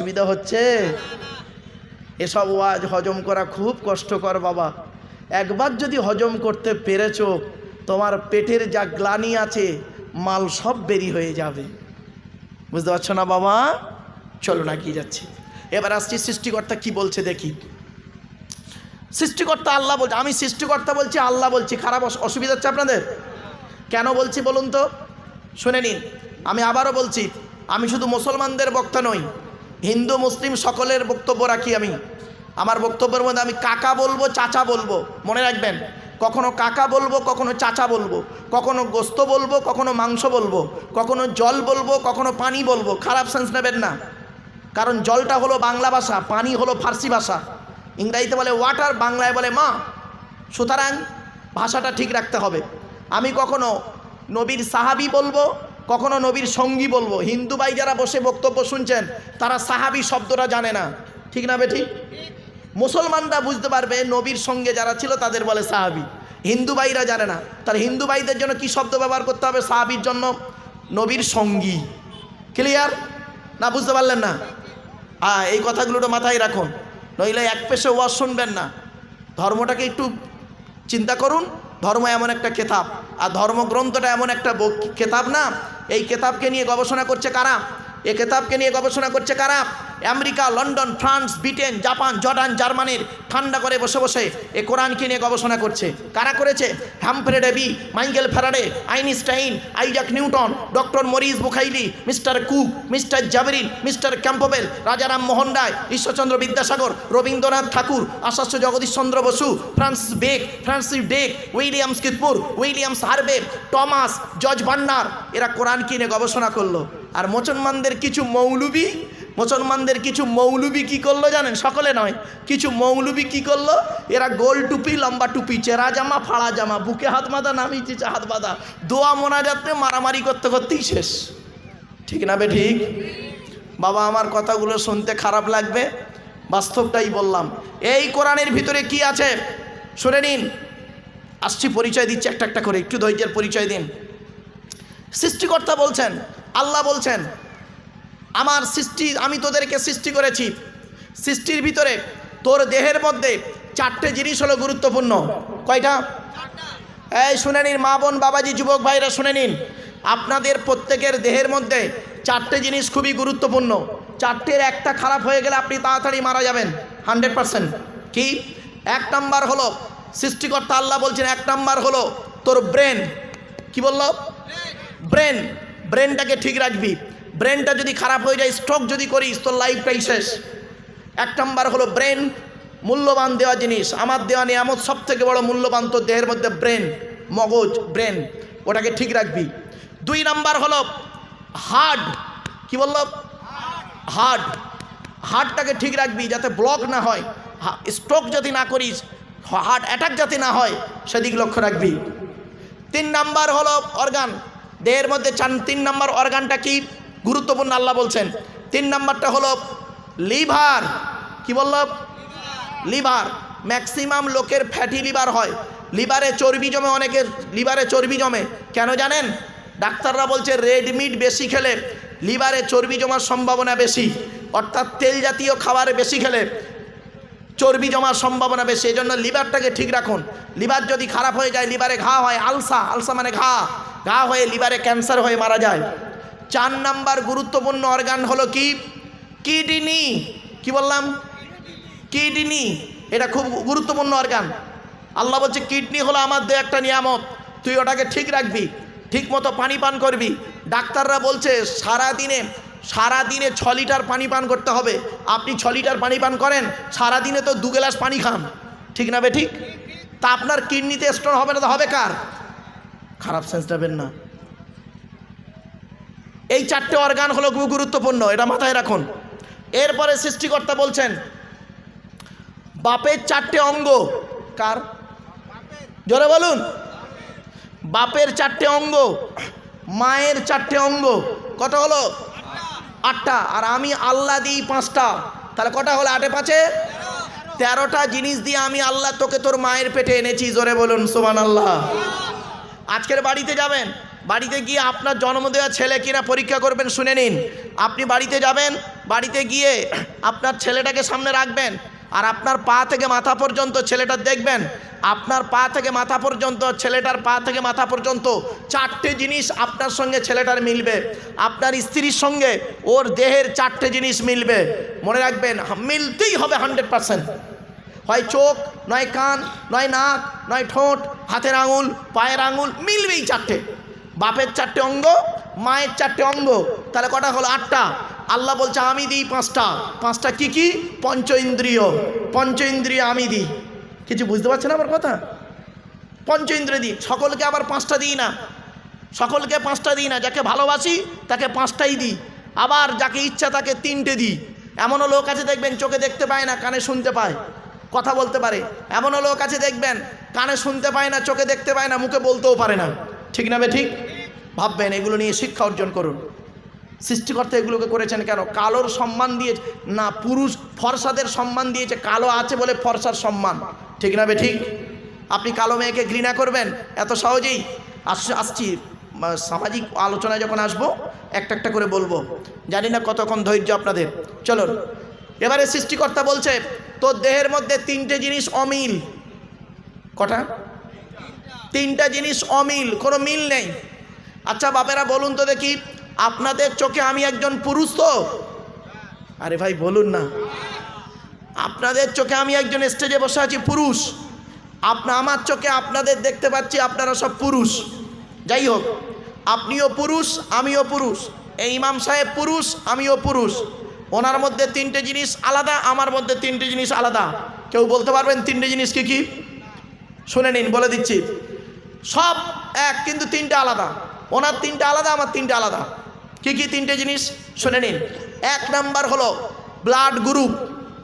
অসুবিধা হচ্ছে? এসব ওয়াজ হজম করা খুব কষ্টকর বাবা। একবার যদি হজম করতে পেরেছ, তোমার পেটের যা গ্লানি আছে, মাল সব বেরি হয়ে যাবে। বুঝতে পারছ না বাবা? চলো না গিয়ে যাচ্ছি। এবার আসছি সৃষ্টিকর্তা কি বলছে দেখি। সৃষ্টিকর্তা আল্লাহ বলছে, আমি সৃষ্টিকর্তা বলছি, আল্লাহ বলছি। খারাপ অসুবিধা হচ্ছে আপনাদের? কেন বলছি বলুন তো? শুনে নিন। আমি আবারও বলছি, আমি শুধু মুসলমানদের বক্তা নই হিন্দু, মুসলিম সকলের বক্তব্য রাখি আমি। আমার বক্তব্যের মধ্যে আমি কাকা বলব, চাচা বলব, মনে রাখবেন। কখনো কাকা বলব, কখনো চাচা বলব। কখনো গোস্ত বলব, কখনো মাংস বলব। কখনো জল বলব, কখনো পানি বলব। খারাপ সেন্স নেবেন না। কারণ জলটা হলো বাংলা ভাষা, পানি হলো ফার্সি ভাষা। ইংরাজিতে বলে ওয়াটার বাংলায় বলে মা। সুতরাং ভাষাটা ঠিক রাখতে হবে। আমি কখনো নবীর সাহাবি বলব কখনো নবীর সঙ্গী বলব। হিন্দু ভাই যারা বসে বক্তব্য শুনছেন, তারা সাহাবি শব্দটা জানে না। ঠিক না বেঠিক মুসলমানরা বুঝতে পারবে, নবীর সঙ্গে যারা ছিল তাদের বলে সাহাবি। হিন্দু ভাইরা জানে না। তার হিন্দু ভাইদের জন্য কি শব্দ ব্যবহার করতে হবে সাহাবির জন্য? নবীর সঙ্গী। ক্লিয়ার না, বুঝতে পারলেন না? হ্যাঁ এই কথাগুলোটা মাথায় রাখুন। নইলে এক পেশে ওয়াজ শুনবেন না। ধর্মটাকে একটু চিন্তা করুন। ধর্ম এমন একটা কেতাব। আর ধর্মগ্রন্থটা এমন একটা কেতাব না, এই কেতাবকে নিয়ে গবেষণা করছে কারা? এ কেতাবকে নিয়ে গবেষণা করছে কারা? America, London, France, Britain, Japan, Jordan, জার্মানির ঠান্ডা করে বসে বসে এ কোরআনকে নিয়ে গবেষণা করছে? কারা করেছে? Humphry Davy Michael Faraday, Einstein, Isaac Newton, doctor Maurice Bucaille, mister Cook, mister জাবরিন, mister Campbell, Rajaram Mohan Roy Ishwarchandra Vidyasagar, Rabindranath Tagore আশাস্য Jagadish Chandra Basu Francis bake, Francis day, Williams কিতপুর, উইলিয়ামস হারবে টমাস জর্জ ভান্ডার এরা কোরআন কিনে গবেষণা করল? আর মুসলমানদের কিছু মৌলবি মুসলমানদের কিছু মৌলবি কি করল জানেন? সকলে নয়। কিছু মৌলবি কি করল? এরা গোল টুপি, লম্বা টুপি, চেরা জামা, ফাড়া জামা, বুকে হাত বাঁধা, নামিয়েছে হাত বাঁধা। দোয়া মোনা যাত্রে মারামারি করতে করতেই শেষ। ঠিক না বে ঠিক? বাবা, আমার কথাগুলো শুনতে খারাপ লাগবে। বাস্তবটাই বললাম। এই কোরআনের ভিতরে কি আছে? শুনে নিন। আসছি, পরিচয় দিচ্ছি একটা একটা করে। একটু ধৈর্যের পরিচয় দিন। সৃষ্টিকর্তা বলছেন, আল্লাহ বলছেন আমার সৃষ্টি, আমি তোদেরকে সৃষ্টি করেছি। সৃষ্টির ভিতরে তোর দেহের মধ্যে চারটে জিনিস হলো গুরুত্বপূর্ণ। কয়টা? এই শুনে নিন, মা বোন, বাবাজি, যুবক ভাইরা শুনে নিন। আপনাদের প্রত্যেকের দেহের মধ্যে চারটে জিনিস খুবই গুরুত্বপূর্ণ। চারটের একটা খারাপ হয়ে গেলে আপনি তাড়াতাড়ি মারা যাবেন। Hundred percent. কি? এক নাম্বার হলো, সৃষ্টিকর্তা আল্লাহ বলছেন, এক নাম্বার হলো তোর ব্রেন। কি বলল? ব্রেন। ব্রেনটাকে ঠিক রাখবি। ব্রেনটা যদি খারাপ হয়ে যায় স্ট্রোক যদি করিস, তোর লাইফটাই শেষ। এক নাম্বার হলো ব্রেন মূল্যবান দেওয়া জিনিস। আমার দেওয়া নিয়ামত সব থেকে বড় মূল্যবান তোর দেহের মধ্যে ব্রেন মগজ ব্রেন ওটাকে ঠিক রাখবি। দুই নাম্বার হলো হার্ট কি বলল? হার্ট হার্টটাকে ঠিক রাখবি, যাতে ব্লক না হয়। স্ট্রোক যদি না করিস হার্ট অ্যাটাক যাতে না হয়, সেদিক লক্ষ্য রাখবি। তিন নাম্বার হলো অর্গান দেহের মধ্যে চান, তিন নাম্বার অর্গানটা কি? গুরুত্বপূর্ণ আল্লাহ বলছেন। তিন নাম্বারটা হলো লিভার। কি বলল? লিভার। ম্যাক্সিমাম লোকের ফ্যাটি লিভার হয়। লিভারে চর্বি জমে, অনেকের লিভারে চর্বি জমে। কেন জানেন? ডাক্তাররা বলছে রেড মিট বেশি খেলে লিভারে চর্বি জমার সম্ভাবনা বেশি। অর্থাৎ তেল জাতীয় খাবার বেশি খেলে চর্বি জমার সম্ভাবনা বেশি। এই জন্য লিভারটাকে ঠিক রাখুন। লিভার যদি খারাপ হয়ে যায়, লিভারে ঘা হয়, আলসা। আলসা মানে ঘা। ঘা হয়ে লিভারে ক্যান্সার হয়ে মারা যায়। চার নাম্বার গুরুত্বপূর্ণ অর্গান হলো কি? কিডনি। কি বললাম? কিডনি। এটা খুব গুরুত্বপূর্ণ অর্গান আল্লাহ বলছে, কিডনি হলো আমার দেহ একটা নিয়ামত। তুই ওটাকে ঠিক রাখবি ঠিক মতো পানি পান করবি। ডাক্তাররা বলছে সারা দিনে সারা দিনে ছ লিটার পানি পান করতে হবে। আপনি ছ লিটার পানি পান করেন সারা দিনে তো দু গ্লাস পানি খান। ঠিক না বে ঠিক? তা আপনার কিডনিতে স্টোন হবে না তো হবে কার? খারাপ সেন্স নেবেন না। এই চারটে অর্গান হলো খুব গুরুত্বপূর্ণ, এটা মাথায় রাখুন। এরপরে সৃষ্টিকর্তা বলছেন, বাপের চারটে অঙ্গ, কার? জোরে বলুন। বাপের চারটে অঙ্গ, মায়ের চারটে অঙ্গ কত হলো? আটটা। আর আমি আল্লাহ দিই পাঁচটা। তাহলে কটা হলো? আটে পাঁচে? তেরোটা জিনিস দিয়ে আমি আল্লাহ তোকে তোর মায়ের পেটে এনেছি, জোরে বলুন সোমান আল্লাহ আজকের বাড়িতে যাবেন? বাড়িতে গিয়ে আপনার জন্ম দেওয়া ছেলে কিনা পরীক্ষা করবেন, শুনে নিন। আপনি বাড়িতে যাবেন, বাড়িতে গিয়ে আপনার ছেলেটাকে সামনে রাখবেন আর আপনার পা থেকে মাথা পর্যন্ত ছেলেটা দেখবেন। আপনার পা থেকে মাথা পর্যন্ত, ছেলেটার পা থেকে মাথা পর্যন্ত চারটে জিনিস আপনার সঙ্গে ছেলেটার মিলবে। আপনার স্ত্রীর সঙ্গে ওর দেহের চারটে জিনিস মিলবে। মনে রাখবেন, মিলতেই হবে হান্ড্রেড পারসেন্ট। হয় চোখ, নয় কান, নয় নাক, নয় ঠোঁট, হাতের আঙুল, পায়ের আঙুল, মিলবেই চারটে। বাপের চারটে অঙ্গ, মায়ের চারটে অঙ্গ। তাহলে কটা হলো? আটটা। আল্লাহ বলছে, আমি দিই পাঁচটা। পাঁচটা কি কি? পঞ্চ ইন্দ্রিয় পঞ্চ ইন্দ্রিয় আমি দিই। কিছু বুঝতে পারছেন আমার কথা? পঞ্চ ইন্দ্রিয় দিই। সকলকে আবার পাঁচটা দিই না। সকলকে পাঁচটা দিই না। যাকে ভালোবাসি, তাকে পাঁচটাই দিই। আবার যাকে ইচ্ছা, তাকে তিনটে দিই। এমনও লোক আছে দেখবেন, চোখে দেখতে পায় না, কানে শুনতে পায়। কথা বলতে পারে। এমনও লোক আছে দেখবেন, কানে শুনতে পায় না, চোখে দেখতে পায় না, মুখে বলতেও পারে না। ঠিক না বে ঠিক? ভাববেন, এগুলো নিয়ে শিক্ষা অর্জন করুন। সৃষ্টিকর্তা এগুলোকে করেছেন কেন? কালোর সম্মান দিয়ে, না, পুরুষ ফর্সাদের সম্মান দিয়েছে কালো আছে বলে ফর্সার সম্মান। ঠিক না বে, ঠিক? আপনি কালো মেয়েকে ঘৃণা করবেন? এত সহজেই? আস, আসছি। সামাজিক আলোচনায় যখন আসব, একটা একটা করে বলব। জানি না কতক্ষণ ধৈর্য আপনাদের। চলুন। এবারে সৃষ্টিকর্তা বলছে, তোর দেহের মধ্যে তিনটে জিনিস অমিল। কটা? তিনটা জিনিস অমিল, কোনো মিল নেই। আচ্ছা বাপেরা, বলুন তো দেখি, আপনাদের চোখে আমি একজন পুরুষ তো? আরে ভাই, বলুন না। আপনাদের চোখে আমি একজন স্টেজে বসে আছি পুরুষ। আপনা, আমার চোখে আপনাদের দেখতে পাচ্ছি, আপনারা সব পুরুষ। যাই হোক, আপনিও পুরুষ, আমিও পুরুষ। এই ইমাম সাহেব পুরুষ, আমিও পুরুষ। ওনার মধ্যে তিনটে জিনিস আলাদা, আমার মধ্যে তিনটে জিনিস আলাদা। কেউ বলতে পারবেন তিনটে জিনিস কি কি? শুনে নিন, বলে দিচ্ছি। সব এক, কিন্তু তিনটে আলাদা। ওনার তিনটে আলাদা, আমার তিনটে আলাদা। কি কি তিনটে জিনিস? শুনে নিন। এক নাম্বার হলো ব্লাড গ্রুপ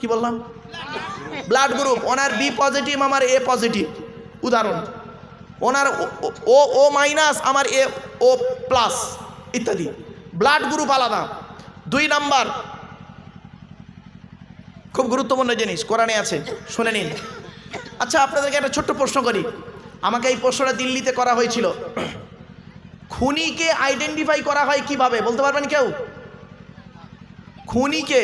কি বললাম? ব্লাড গ্রুপ ওনার বি পজিটিভ আমার এ পজিটিভ উদাহরণ, ওনার ও- ও- মাইনাস আমার এ ও প্লাস ইত্যাদি। ব্লাড গ্রুপ আলাদা। দুই নাম্বার, খুব গুরুত্বপূর্ণ জিনিস, কোরআনে আছে। শুনে নিন। আচ্ছা আপনাদেরকে একটা ছোট্ট প্রশ্ন করি। আমাকে এই প্রশ্নটা দিল্লিতে করা হয়েছিল। খুনিকে আইডেন্টিফাই করা হয় কীভাবে? বলতে পারবেন কেউ? খুনিকে,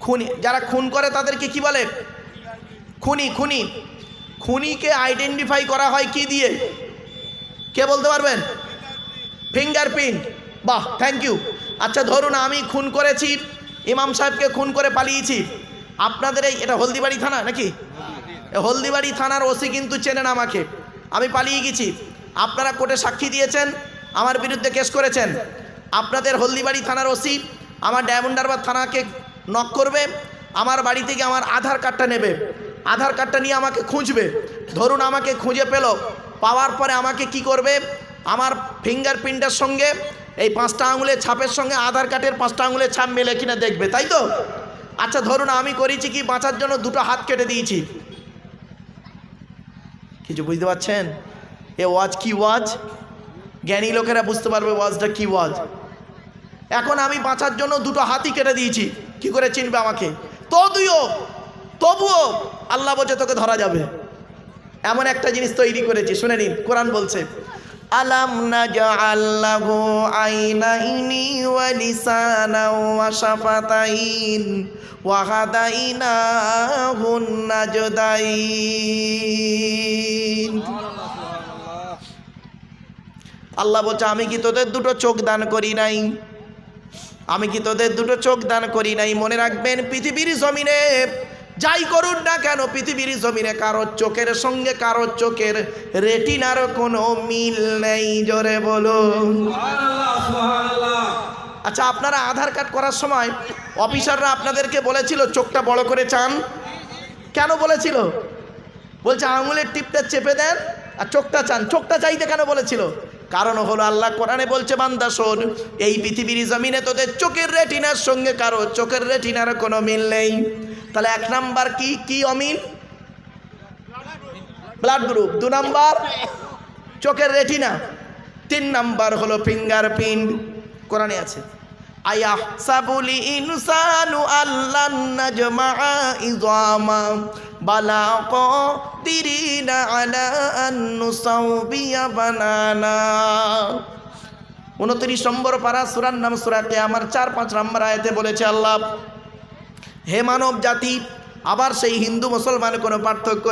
খুনি, যারা খুন করে তাদেরকে কি বলে? খুনি খুনি। খুনিকে আইডেন্টিফাই করা হয় কি দিয়ে? কে বলতে পারবেন? ফিঙ্গারপ্রিন্ট বাহ থ্যাংক ইউ আচ্ছা ধরুন আমি খুন করেছি, ইমাম সাহেবকে খুন করে পালিয়েছি। আপনাদের এই, এটা হলদিবাড়ি থানা নাকি? হলদিবাড়ি থানার ওসি কিন্তু চেনেন আমাকে। আমি পালিয়ে গেছি। আপনারা কোর্টে সাক্ষী দিয়েছেন আমার বিরুদ্ধে কেস করেছেন। আপনাদের হলদিবাড়ি থানার ওসি আমার ডায়মন্ড হারবার থানাকে নক করবে। আমার বাড়ি থেকে আমার আধার কার্ডটা নেবে। আধার কার্ডটা নিয়ে আমাকে খুঁজবে। ধরুন আমাকে খুঁজে পেল। পাওয়ার পরে আমাকে কি করবে? আমার ফিঙ্গারপ্রিন্টের সঙ্গে, এই পাঁচটা আঙুলের ছাপের সঙ্গে আধার কার্ডের পাঁচটা আঙুলের ছাপ মেলে কিনা দেখবে, তাই তো? আচ্ছা ধরুন আমি করেছি কি, বাঁচার জন্য দুটো হাত কেটে দিয়েছি। কিছু বুঝতে পারছেন? এ ওয়াজ কি ওয়াজ? জ্ঞানী লোকেরা বুঝতে পারবে ওয়াজটা কি ওয়াজ। এখন আমি বাঁচার জন্য দুটো হাতি কেটে দিয়েছি। কি করে চিনবে আমাকে? তো তুইও তবুও আল্লাহ বলছে তোকে ধরা যাবে। এমন একটা জিনিস তৈরি করেছি, শুনে নিন, কোরআন বলছে, আলাম নাজআল্লাহু আইনাইনি ওয়া আল্লাহ বলছে, আমি কি তোদের দুটো চোখ দান করি নাই? আমি কি তোদের দুটো চোখ দান করি নাই? মনে রাখবেন, পৃথিবীর জমিনে যাই করুন না কেন, পৃথিবীর জমিনে কারোর চোখের সঙ্গে কারোর চোখের রেটিনার কোনো মিল নেই, জোরে বলুন। আচ্ছা আপনারা আধার কার্ড করার সময় অফিসাররা আপনাদেরকে বলেছিল, চোখটা বড় করে চান? কেন বলেছিল? বলছে, আঙুলের টিপটা চেপে দেন আর চোখটা চান। চোখটা চাইতে কেন বলেছিল? কারণ হলো আল্লাহ কোরআনে বলছে, বান্দা শোন, এই পৃথিবীর জমিনে তোদের চোখের রেটিনার সঙ্গে কারও চোখের রেটিনার কোনো মিল নেই। তাহলে এক নাম্বার কি? কি অমিল? ব্লাড গ্রুপ দু নাম্বার, চোখের রেটিনা। তিন নাম্বার হলো ফিঙ্গার প্রিন্ট কোরআনে আছে আয়া সাবুলি ইনসানু আল্লাহ নাজমা ইজামা। বালা কদিরিনা আলা আন নুসাউবিয়া বানানা। উনত্রিশ নম্বর পারা সুরার নাম সুরাতে আমার চার পাঁচ নম্বর আয়তে বলেছে আল্লাহ, হে মানব জাতি আবার সেই হিন্দু মুসলমানের কোনো পার্থক্য